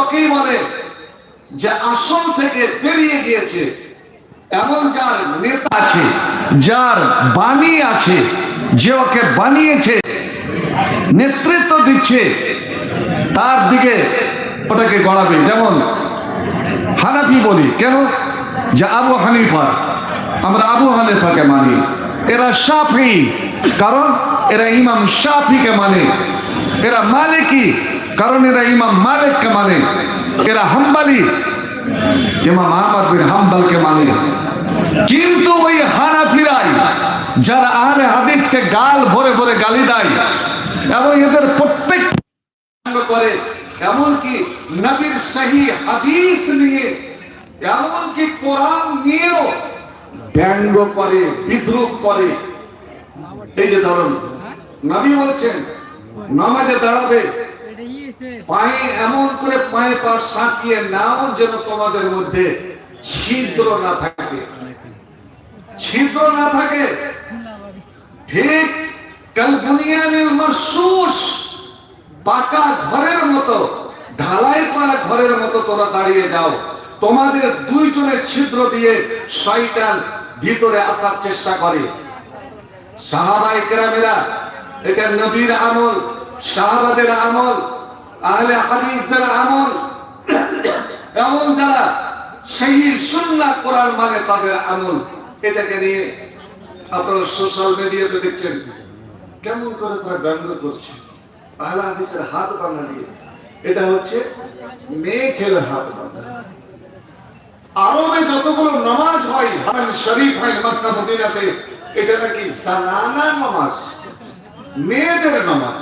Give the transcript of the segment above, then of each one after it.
ওকেই বলে যে আসল থেকে বেরিয়ে গিয়েছে এমন যার নেতা আছে, যার বাণী আছে, যে ওকে বানিয়েছে, নেতৃত্ব দিচ্ছে, তার দিকে ওটাকে গড়াবে। যেমন হানাফি বলি, কেন? যে আবু হানিফা, আমরা আবু হানিফাকে মানি। এরা সাফি কারণ? এরা ইমাম শাফিকে মানে। এরা মালিকি। কারণ এরা ইমাম মালিককে মানে এরা হাম্বালি। ইমাম আহমদ বিন হাম্বালকে মানে। কিন্তু ওই হানাফিরাই, যারা আহলে হাদিসকে গাল ভরে ভরে গালি দেয়, এবং এদের প্রত্যেক করে, এমনকি নবীর সহি হাদিস নিয়ে, এমনকি কোরআন নিয়েও ব্যঙ্গ করে, বিদ্রুপ করে। এই যে ধরুন, নবী বলছেন, নামাজে দাঁড়াবে পায়ে এমন করে পায়ে পা সাঁকিয়ে নাও যেন তোমাদের মধ্যে ছিদ্র না থাকে। ছিদ্র না থাকে। ঠিক মাসুস পাকা ঘরের মতো, ঢালাই করা ঘরের মতো তোমরা দাঁড়িয়ে যাও। তোমাদের দুইজনের ছিদ্র দিয়ে শয়তান ভিতরে আসার চেষ্টা করে। সাহাবাই কেরামেরা, এটা নবীর আমল। সাহাবাদের আমল, আহলে হাদিসদের আমল। এমন যারা সেই সুন্নাহ কোরআন মানে তাদের আমল, এটাকে নিয়ে আপনারা সোশ্যাল মিডিয়াতে দেখছেন। কেমন করে তারা ব্যঙ্গ করছে। আহলে হাদিসের হাত বাঁধা দিয়ে এটা হচ্ছে মেয়ে ছেলের হাত বাঁধা আরবে যতগুলো নামাজ হয়, হারাম শরীফ হয় মক্কা, মদিনাতে, এটা নাকি জানানা নামাজ, মেয়েদের নামাজ।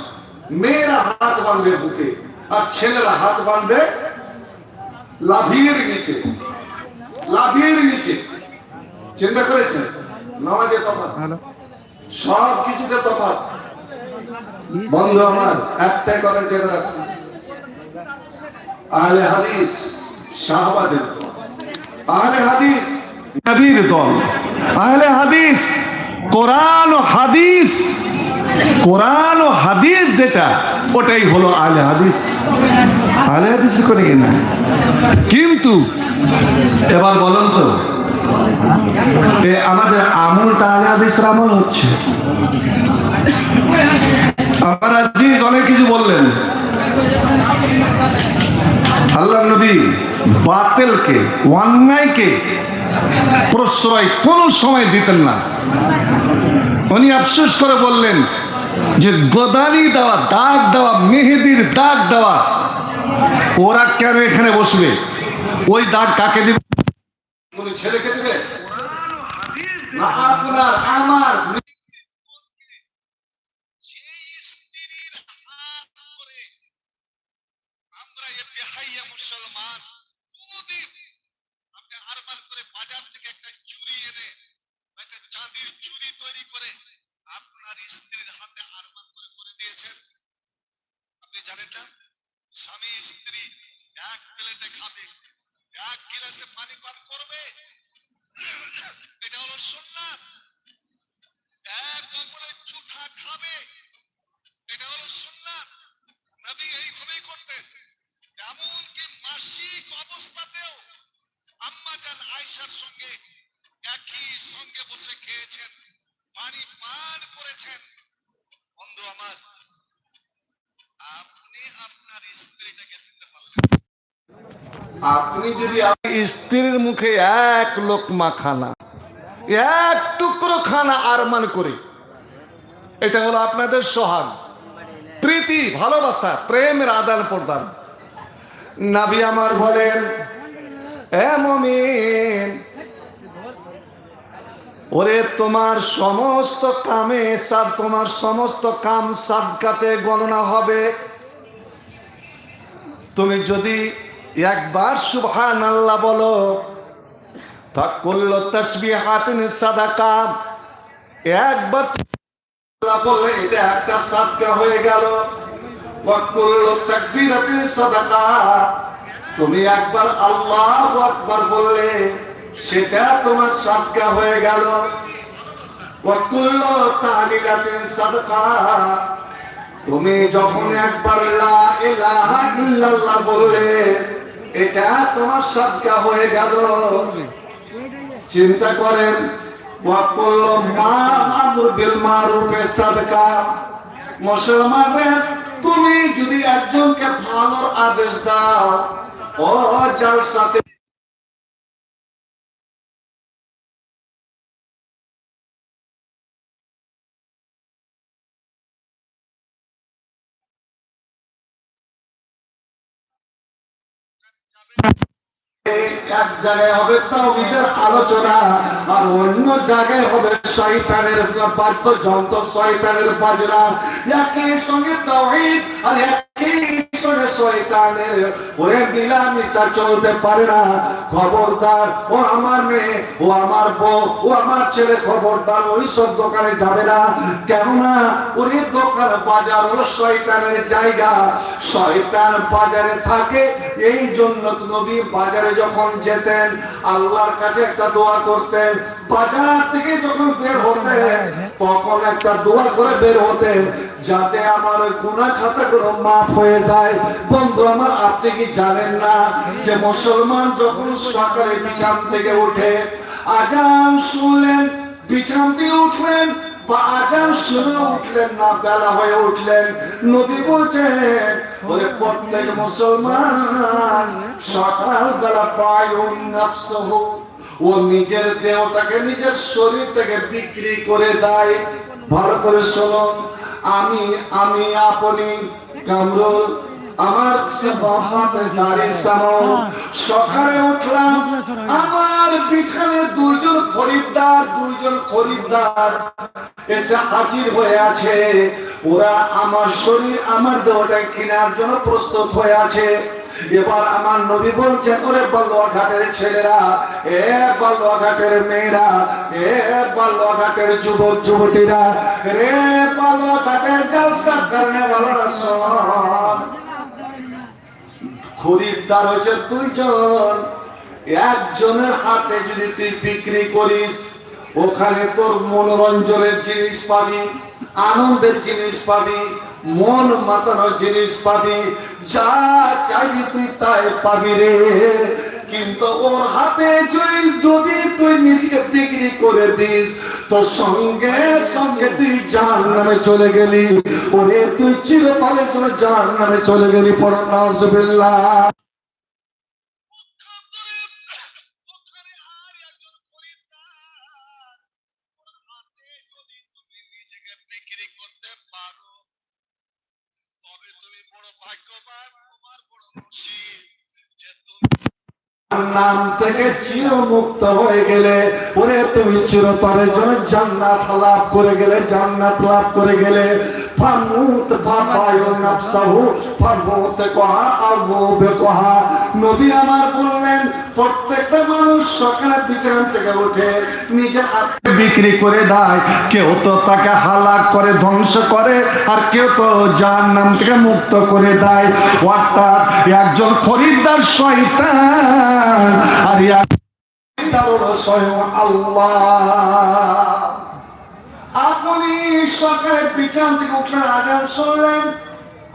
মেয়েরা হাত বাঁধবে বুকে আর ছেলেরা হাত বাঁধবে লাভির নিচে। লাভির নিচে। চিন্তা করেছেন? নামাজে তফাৎ। সব কিছুতে তফাৎ। বন্ধু আমার একটাই কথা জেনে রাখুন। আহলে হাদিস শাহবাদের দল। আহলে হাদিস নবীর দল। আহলে হাদিস কোরআন ও হাদিস কোরআন ও হাদিস যেটা, ওটাই হলো আহলে হাদিস। আহলে হাদিস করে না? কিন্তু, এবার বলুন তো আমাদের আমলটা আহলে হাদিসের আমল হচ্ছে। আমার আজিজ অনেক কিছু বললেন। আল্লাহ নবী বাতিলকে, অন্যায়কে প্রশ্রয় কোন সময় দিতেন না। উনি আফসোস করে বললেন যে গদানি দেওয়া, দাগ দেওয়া, মেহেদির দাগ দেওয়া, ওরা কেন এখানে বসবে? ওই দাগ কাকে দিবে? আপনি আরমান করে বাজার থেকে একটা চুরি এনে, একটা চাঁদির চুরি তৈরি করে আপনার স্ত্রীর হাতে আরমান করে করে দিয়েছেন। আপনি জানেন না? স্বামী, স্ত্রী এক প্লেটে খাবে, এক গিলাসে পানি পান করবে। এটা হলো সুন্নাত। এক অপরের চুঠা খাবে, এটা হলো সুন্নাত। নবী এইভাবেই করতেন। এমনকি মাসিক অবস্থাতেও আম্মা জান আয়েশার সঙ্গে একই সঙ্গে বসে খেয়েছেন। পানি পান করেছেন। বন্ধু আমার আপনি আপনার স্ত্রীটাকে দিতে পারলেন। আপনি যদি স্ত্রীর মুখে এক লোকমা খানা এক টুকরো খানা আরমান করে এটা হলো আপনাদের সোহাগ। প্রীতি ভালোবাসা প্রেমের আদান প্রদান। নাবি আমার বলেন এ মমিন ওরে তোমার সমস্ত কামে সাদ, তোমার সমস্ত কাম সাদকাতে গণনা হবে। তুমি যদি একবার সুবহান আল্লাহ বলো ফাকুল্ল তাসবিহাতিন সাদাকা, একবার আল্লাহ বললে এটা একটা সাদকা হয়ে গেল। সাদাকা, তুমি একবার আল্লাহু আকবার বললে সেটা তোমার সাদকা হয়ে গেল। তুমি যখন একবার বললে, এটা তোমার সদকা হয়ে গেল। চিন্তা করেন তুমি যদি একজনকে ভালোর আদেশ দাও, ও যার সাথে এক জায়গায় হবে তাওহীদের আলোচনা, আর অন্য জায়গায় হবে শয়তানের বাদ্যযন্ত্র শয়তানের বাজনা, একই সঙ্গে তাওহীদ আর একই সঙ্গে শয়তানের ওরে মিলামিশা চলতে পারে না। খবরদার, ও আমার মেয়ে, ও আমার বউ, ও আমার ছেলে, খবরদার, ওই সব দোকানে যাবে না। কেননা ওই দোকান বাজার হলো শয়তানের জায়গা। শয়তান বাজারে থাকে, এই জন্য নবী বাজারে যখন যেতেন, আল্লাহর কাছে একটা দোয়া করতেন। বাজার থেকে যখন বের হতে তখন একটা দোয়া করে বের হতেন, যাতে আমার গুনাহ খাতাগুলো মাফ হয়ে যায়। বন্ধু আমার, আপনি কি জানেন না যে মুসলমান যখন সকালে বিছান থেকে উঠে আজান শুনলেন, বিছান থেকে উঠলেন বা আজান শুনে উঠলেন না, বেলা হয়ে উঠলেন প্রত্যেক মুসলমান সকাল বেলা পায় ও নিজের দেহটাকে নিজের শরীরটাকে বিক্রি করে দেয়। ভালো করে শুনুন আমি আমি, আপনি কামরুল আমার গাড়ি সামাও সকালে উঠলাম। আমার পিছনে দুইজন খরিদ্দার দুইজন খরিদ্দার এসে হাজির হয়ে আছে। ওরা আমার শরীর আমার দেহটা কেনার জন্য প্রস্তুত হয়ে আছে। এবার আমার নবী বলছেন ওরে বালুয়াঘাটের ছেলেরা এ বালুয়াঘাটের মেয়েরা এ বালুয়াঘাটের যুবক যুবতীরা রে বালুয়াঘাটের জলসা করনে वाला সব খরিদ্দার হচ্ছে দুইজন। একজনের হাতে যদি তুই বিক্রি করিস, ওখানে তোর মনোরঞ্জনের জিনিস পাবি, আনন্দের জিনিস পাবি, মন মাতানোর জিনিস পাবি, যা চাইবি তুই তাই পাবি রে। কিন্তু ওর হাতে যদি যদি তুই নিজেকে বিক্রি করে দিস তো সঙ্গে সঙ্গে তুই জাহান নামে চলে গেলি, ওরে তুই চিরতলের তোর জাহান নামে চলে গেলি, পড়া নাউজুবিল্লাহ নাম থেকে হয়ে গেলে তুমি চিরতরের জন্য জান্নাত লাভ করে গেলে, জান্নাত লাভ করে গেলে। ফামুত ফামুত কহা আর মুবে কহা। নবী আমার বললেন, প্রত্যেকটা মানুষ সকালে থেকে উঠে আত্মা বিক্রি করে দেয়। কেউ তো তাকে হালাক করে, ধ্বংস করে, আর কেউ তো যার নাম থেকে মুক্ত করে দেয়। অর্থাৎ একজন খরিদ্দার শয়তান। আর স্বয়ং আল্লাহ। আপনি সকালে পিছন থেকে উঠলেন আজান শুনলেন,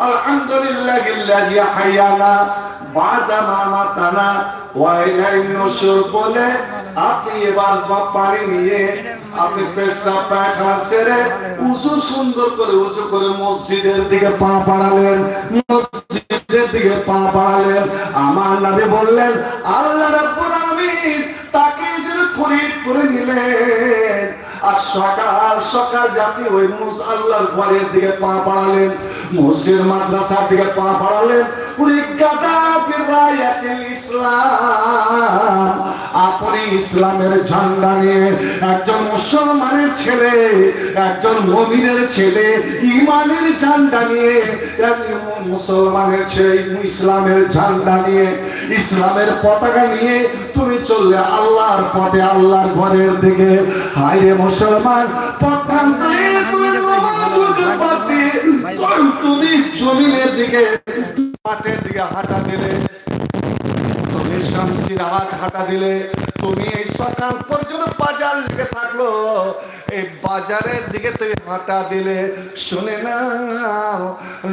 আলহামদুলিল্লাহ ইল্লাজি হাইয়ানা বাদা মামাতানা ওয়া ইলাইহিন নুশুর বলে আপনি এবার পানি নিয়ে আপনি পেশাব পায়খানা সেরে উজু সুন্দর করে উজু করে মসজিদের দিকে পা বাড়ালেন, মসজিদের দিকে পা বাড়ালেন। আমার নবী বললেন, আল্লাহ রাব্বুল আমিন তাকে যেন খরিদ করে নিলেন আর সকাল সকাল জাতি ওই মুস আল্লাহর ঘরের দিকে পা বাড়ালেন মসজিদ মাদ্রাসার দিকে পা বাড়ালেন উনি গাদা বিরায়াতিল ইসলাম। আপনি ইসলামের ঝান্ডা নিয়ে একজন মুসলমানের ছেলে, একজন মমিনের ছেলে, ইমানের ঝান্ডা নিয়ে মুসলমানের ছেলে, ইসলামের ঝান্ডা নিয়ে, ইসলামের পতাকা নিয়ে তুমি চললে আল্লাহর পথে, আল্লাহর ঘরের দিকে। হায় রে মুসলমান তুমি জমিনের দিকে পাতের দিকে হাঁটা দিলে তুমি শামসির হাত হাঁটা দিলে তুমি এই সকাল পর্যন্ত বাজার লেগে থাকল। এই বাজারের দিকে তুমি হাঁটা দিলে শুনে না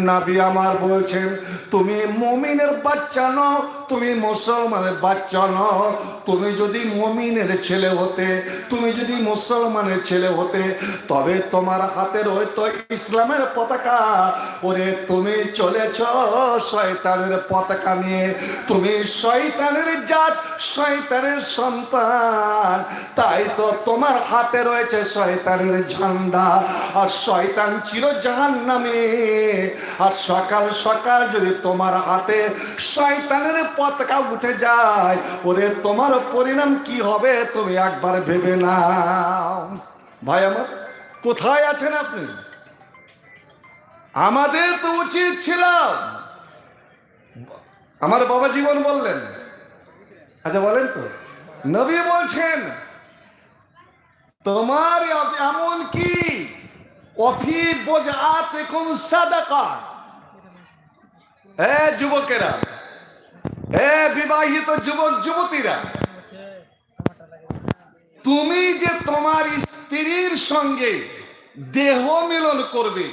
নাবি আমার বলছেন, তুমি মমিনের বাচ্চা নও, তুমি মুসলমানের বাচ্চা নও। তুমি যদি মমিনের ছেলে হতে, তুমি যদি মুসলমানের ছেলে হতে, তবে তোমার হাতের হয়তো ইসলামের পতাকা। ওরে তুমি চলেছ শয়তানের পতাকা নিয়ে। তুমি শয়তানের জাত, শয়তানের সন্তান। তাই তো তোমার হাতে রয়েছে শয়তানের ঝান্ডা। আর শয়তান চির জাহান নামে আর সকাল সকাল যদি তোমার হাতে শয়তানের পতাকা উঠে যায়, ওরে তোমার পরিণাম কি হবে তুমি একবার ভেবে নাও। ভাই আমার, কোথায় আছেন আপনি? আমাদের তো উচিত ছিল। আমার বাবা জীবন বললেন। আচ্ছা বলেন তো। নবী বলছেন, তোমার এমন কি? অফি বোঝাতে কোন সাদাকা। যুবকেরা এ বিবাহিত যুবক যুবতীরা, তুমি যে তোমার স্ত্রীর সঙ্গে দেহ মিলন করবে,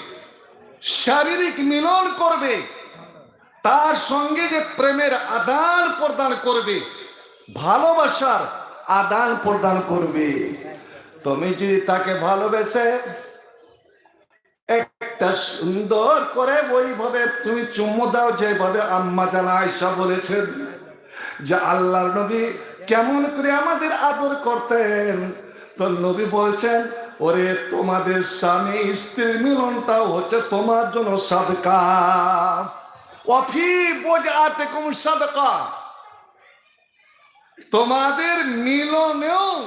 শারীরিক মিলন করবে, তার সঙ্গে যে প্রেমের আদান প্রদান করবে ভালোবাসার আদান প্রদান করবে। তুমি যদি তাকে ভালোবেসে একটা সুন্দর করে ওইভাবে তুমি চুম্মু দাও, যেভাবে আম্মা জানা আয়সা বলেছেন, যে আল্লাহর নবী কেমন করে আমাদের আদর করতেন। তো নবী বলছেন, ওরে, তোমাদের স্বামী স্ত্রীর মিলনটাও হচ্ছে তোমার জন্য সাদকা। অফি বোঝাতে কোন সাদকা। তোমাদের মিলনেও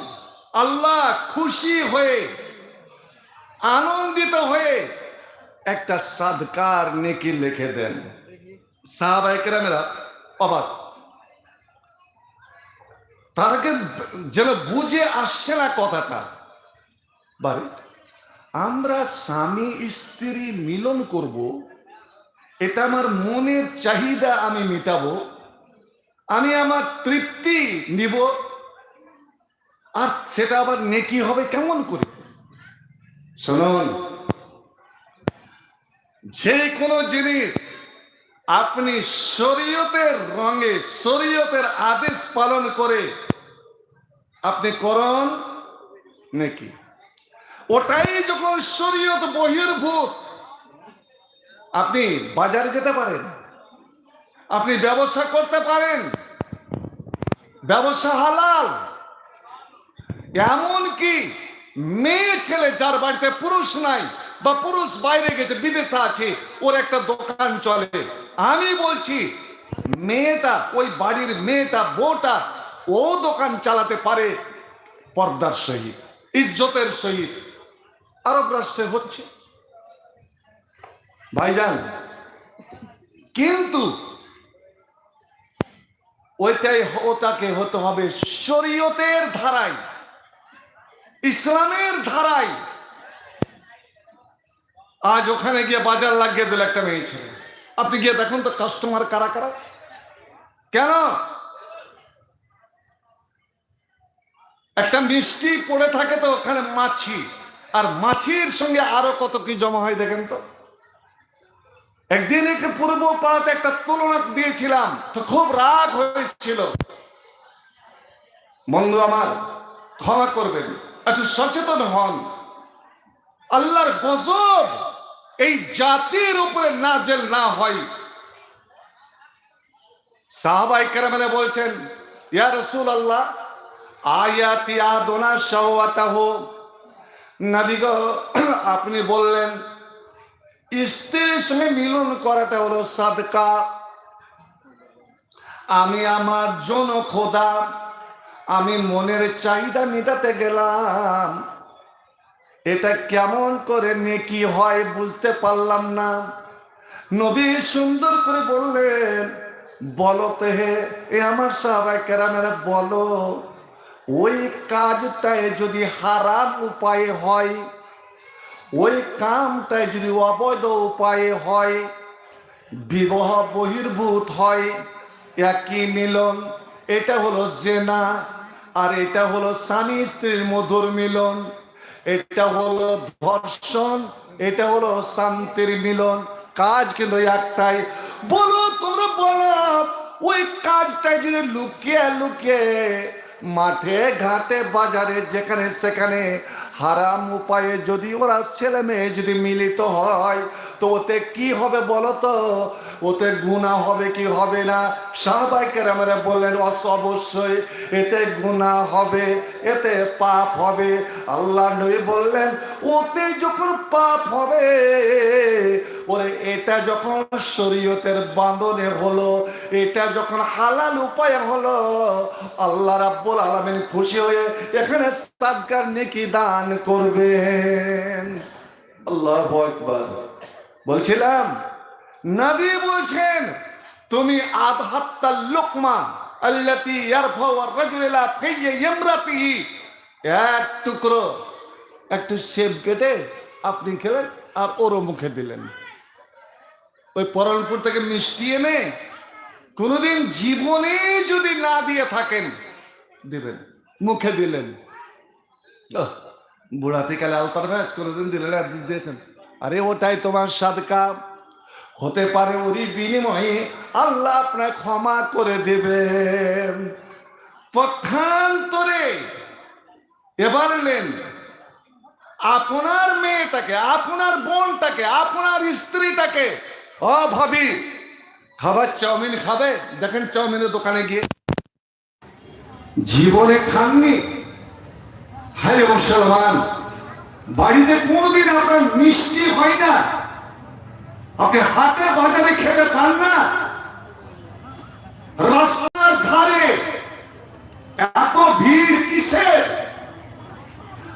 আল্লাহ খুশি হয়ে, আনন্দিত হয়ে একটা সাদকার নেকি লিখে দেন। অবাক। তাকে যেন বুঝে আসছে না কথাটা। বারে, আমরা স্বামী স্ত্রী মিলন করব, এটা আমার মনের চাহিদা আমি মিটাবো। আমি আমার তৃপ্তি নিব, আর সেটা আবার নেকি হবে কেমন করে? শুনুন, যে কোনো জিনিস আপনি শরীয়তের রঙে, শরীয়তের আদেশ পালন করে আপনি করন নাকি। ওটাই যখন শরীয়ত বহির্ভূত, আপনি বাজারে যেতে পারেন। আপনি ব্যবসা করতে পারেন। ব্যবসা হালাল। এমন কি মেয়ে ছেলে যার বাড়িতে পুরুষ নাই বা পুরুষ বাইরে গেছে, বিদেশে আছে, ওর একটা দোকান চলে। আমি বলছি, মেয়েটা, ওই বাড়ির মেয়েটা, বউটা, ও দোকান চালাতে পারে পর্দার সহিত, ইজ্জতের সহিত। আরব রাষ্ট্রে হচ্ছে। ভাইজান, কিন্তু ওইটাই ওটাকে হতে হবে শরীয়তের ধারায় ইসলামের ধারায় আজ ওখানে গিয়ে বাজার লাগিয়ে দিল একটা মেয়ে ছেলে। আপনি গিয়ে দেখুন তো কাস্টমার কারা কারা। কেন? একটা মিষ্টি পড়ে থাকে তো ওখানে মাছি, আর মাছির সঙ্গে আরও কত কি জমা হয় দেখেন তো। একদিন একে পূর্ব পাড়াতে একটা তুলনা দিয়েছিলাম, তো খুব রাগ হয়েছিল। বন্ধু আমার, ক্ষমা করবেন, একটু সচেতন হন। আল্লাহর গজব এই জাতির উপরে নাজেল না হয়। সাহাবাই কেরামেরা বলছেন, ইয়া রসুল আল্লাহ আয়াতি আদোনা শাহওয়াতাহ নবী গো, আপনি বললেন স্ত্রীর সঙ্গে মিলন করাটা হলো সাদকা। আমি আমার জন খোদা আমি মনের চাহিদা মেটাতে গেলাম। এটা কেমন করে নেকি হয় বুঝতে পারলাম না। নবী সুন্দর করে বললেন, বলো তো হে, এ আমার সাহাবাই কেরামেরা, বলো, ওই কাজটায় যদি হারাম উপায়ে হয় ওই কামটায় যদি অবৈধ উপায়ে হয়, বিবাহ বহির্ভূত হয়, একই মিলন, এটা হলো জেনা, আর এটা হলো স্বামী স্ত্রীর মধুর মিলন, এটা হলো ধর্ষণ, এটা হলো শান্তির মিলন। কাজ কিন্তু একটাই। বলো, তোমরা বলো, ওই কাজটাই যদি লুকিয়ে লুকিয়ে মাঠে ঘাটে বাজারে যেখানে সেখানে হারাম উপায়ে যদি ওরা ছেলে মেয়ে যদি মিলিত হয় তো ওতে কি হবে বলো তো ওতে গুণা হবে কি হবে না? সাহবাইকের আমরা বললেন, অস অবশ্যই এতে গুণা হবে, এতে পাপ হবে। আল্লাহ নবী বললেন, ওতে যখন পাপ হবে, ওরে এটা যখন শরীয়তের বাঁধনে হলো, এটা যখন হালাল উপায় হলো, আল্লাহ রাব্বুল আলামিন খুশি হয়ে এখানে সাদকার নেকি দান করবেন। আল্লাহু আকবার। বলছিলাম, নবী বলছেন, তুমি আধহাত্তা লোকমা আল্লাতি ইয়ারফাউ আর-রাজুল ইলা ইমরাতিহি এক টুকরো, একটু সেব কেটে আপনি খেলেন আর ওরও মুখে দিলেন। ওই পরনপুর থেকে মিষ্টি এনে কোনোদিন জীবনে যদি না দিয়ে থাকেন, দিবেন, মুখে দিলেন। বুড়াতে কালে আলতার ভ্যাস কোনোদিন দিলেন আর দিয়েছেন। আরে ওটাই তোমার সাদকা। হতে পারে ওরই বিনিময়ে আল্লাহ আপনার ক্ষমা করে দেবেন পক্ষান্তরে এবার এলেন আপনার মেয়েটাকে, আপনার বোনটাকে, আপনার স্ত্রীটাকে ও ভাবি খাবার চাউমিন খাবে? দেখেন চাউমিনের দোকানে গিয়ে। জীবনে খাননি। হায় মুসলমান। বাড়িতে কোনোদিন আপনার মিষ্টি হয় না। আপনি হাটে বাজারে খেতে পান না। রাস্তার ধারে এত ভিড় কিসের?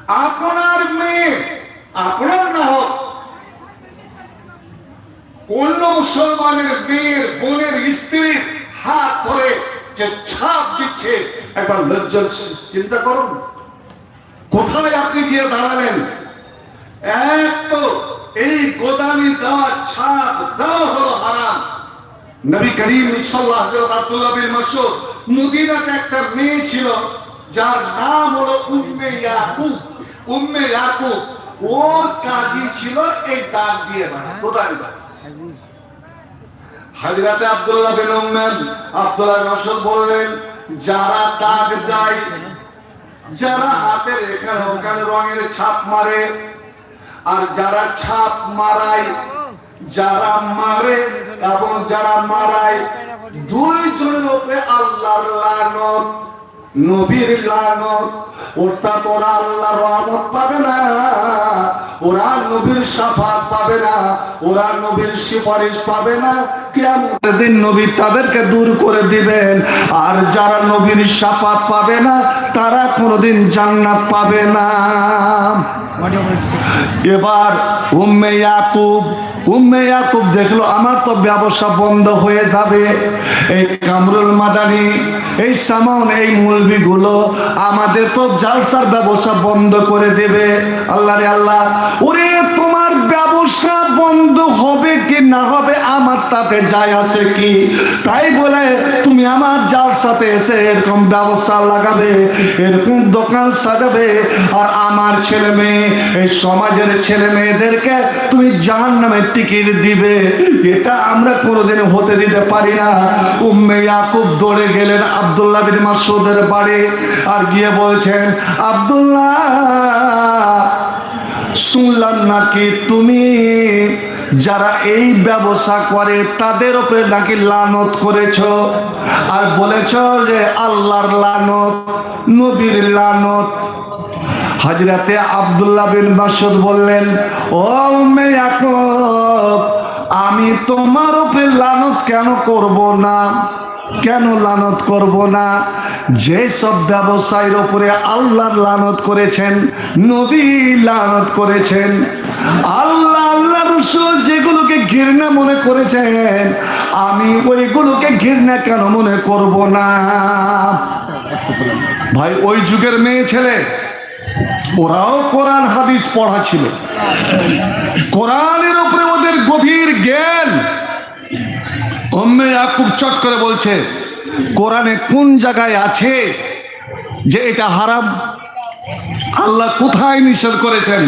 আপনার মেয়ে, আপনার না হোক, অন্য মুসলমানের মেয়ের বোনের স্ত্রীর হাত ধরে যে ছাপ দিচ্ছে, একবার লজ্জার চিন্তা করুন। কোথায় আপনি গিয়ে দাঁড়ালেন? এক তো এই গোদামি দেওয়া ছাপ দেওয়া হলো হারাম। নবী করিম আব্দুল্লাহ বিন মদিনাতে একটা মেয়ে ছিল, যার নাম হলো উম্মে ইয়াকুব। উম্মে ইয়াকুব, ওর কাজই ছিল এই দিয়ে দেওয়া হাজরাতে আব্দুল্লাহ বিন উম্মেন আব্দুল্লাহ রসুল বললেন, যারা দাগ দেয়, যারা হাতের এখানে ওখানে রঙের ছাপ মারে আর যারা ছাপ মারায় যারা মারে এবং যারা মারায় দুইজনের উপরে আল্লাহর লানত নবীর লানত অর্থাৎ ওরা আল্লাহর রহমত পাবে না। ওরা নবীর সাফাত পাবে না, ওরা নবীর সুপারিশ পাবে না। দিন নবী তাদেরকে দূর করে দিবেন। আর যারা নবীর সাফাত পাবে না, তারা কোনোদিন জান্নাত পাবে না। এবার উম্মে ইয়াকুব উম্মে ইয়াকুব দেখল, আমার তো ব্যবসা বন্ধ হয়ে যাবে। এই কামরুল মাদানি, এই সামাউন, এই মুলবি গুলো আমাদের তো জালসার ব্যবসা বন্ধ করে দেবে। আল্লাহ রে আল্লাহ, ওরে তোমার ব্যবসা বন্ধ হবে কি না হবে আমার তাতে যায় আছে কি? তাই বলে তুমি আমার জালসাতে এসে এরকম ব্যবসা লাগাবে, এরকম দোকান সাজাবে, আর আমার ছেলে মেয়ে, এই সমাজের ছেলে মেয়েদেরকে তুমি জাহান নামে টিকিট দিবে। এটা আমরা কোনোদিন হতে দিতে পারি না। উম্মে ইয়াকুব দৌড়ে গেলেন আবদুল্লাহ বিন মাসুদের বাড়ি আর গিয়ে বলছেন, আব্দুল্লাহ শুনলাম নাকি তুমি যারা এই ব্যবসা করে তাদের উপরে নাকি লানত করেছ? আর বলেছ যে আল্লাহর লানত, নবীর লানত। হাজরাতে আবদুল্লাহ বিন মাসুদ বললেন, ও ইয়াকুব, আমি তোমার উপরে লানত কেন করব না? কেন লানত করব না? যে সব ব্যবসায়ীর উপরে আল্লাহর লানত করেছেন, নবী লানত করেছেন। আল্লাহ আল্লাহ রসুল যেগুলোকে ঘৃণা মনে করেছেন, আমি ওইগুলোকে ঘৃণা কেন মনে করব না? ভাই, ওই যুগের মেয়ে ছেলে, ওরাও কোরআন, হাদিস পড়া ছিল কোরআনের উপরে ওদের গভীর জ্ঞান অম্মে ইয়াকুব চট করে বলছে কোরআনে কোন জায়গায় আছে যে এটা হারাম? আল্লাহ কোথায় নিষেধ করেছেন?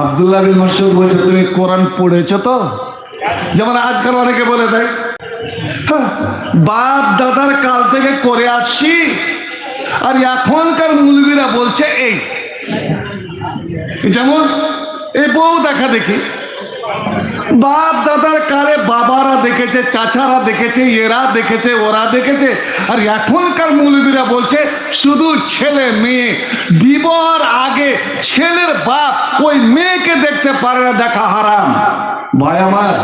আব্দুল্লাহ বিন মাসুদ বলছে তুমি কোরআন পড়েছো তো? যেমন আজকাল অনেকে বলে দেয় হ্যাঁ, বাপ দাদার কাল থেকে করে আসছি আর এখনকার মুলবিরা বলছে এই। যেমন এই বউ দেখা দেখি বাপ দাদার কালে বাবারা দেখেছে, চাচারা দেখেছে, এরা দেখেছে, ওরা দেখেছে, আর এখনকার মৌলবীরা বলছে, শুধু ছেলে মেয়ে। বিবাহর আগে ছেলের বাপ ওই মেয়েকে দেখতে পারে না, দেখা হারাম। ভাই আমার,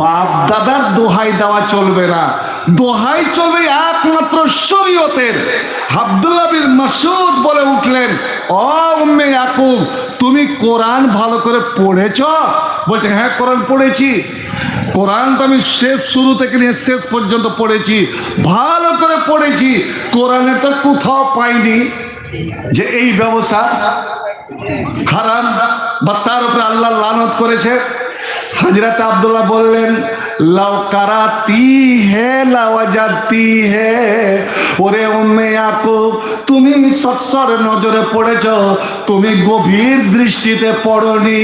বাপ দাদার দোহাই দেওয়া চলবে না। দোহাই চলবে একমাত্র শরীয়তের। আব্দুল্লাহ মাসুদ বলে উঠলেন ও উম্মে ইয়াকুব, তুমি কোরআন ভালো করে পড়েছ? বলছে হ্যাঁ কোরআন পড়েছি। কোরআন তো আমি শেষ শুরু থেকে নিয়ে শেষ পর্যন্ত পড়েছি। ভালো করে পড়েছি। কোরআনে তো কোথাও পাইনি যে এই ব্যবসা। হারাম, বা তার উপরে আল্লাহ লানত করেছে। হাজরত আব্দুল্লাহ বললেন, লাউ হে লাওয়াজাতি হে, ওরে উম্মে ইয়াকুব, তুমি সৎসর নজরে পড়েছ, তুমি গভীর দৃষ্টিতে পড়নি,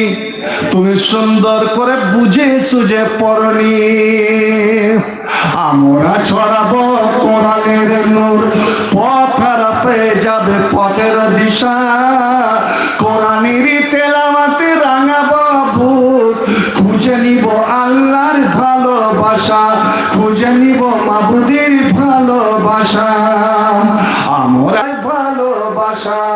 তুমি সুন্দর করে বুঝে সুঝে পড়নি। আমরা ছড়াবো কোরআনের নূর, পথ হারাপে যাবে পথের দিশা কোরআনের খুঁজে নিব মাবুদের ভালোবাসা আমরা ভালোবাসা।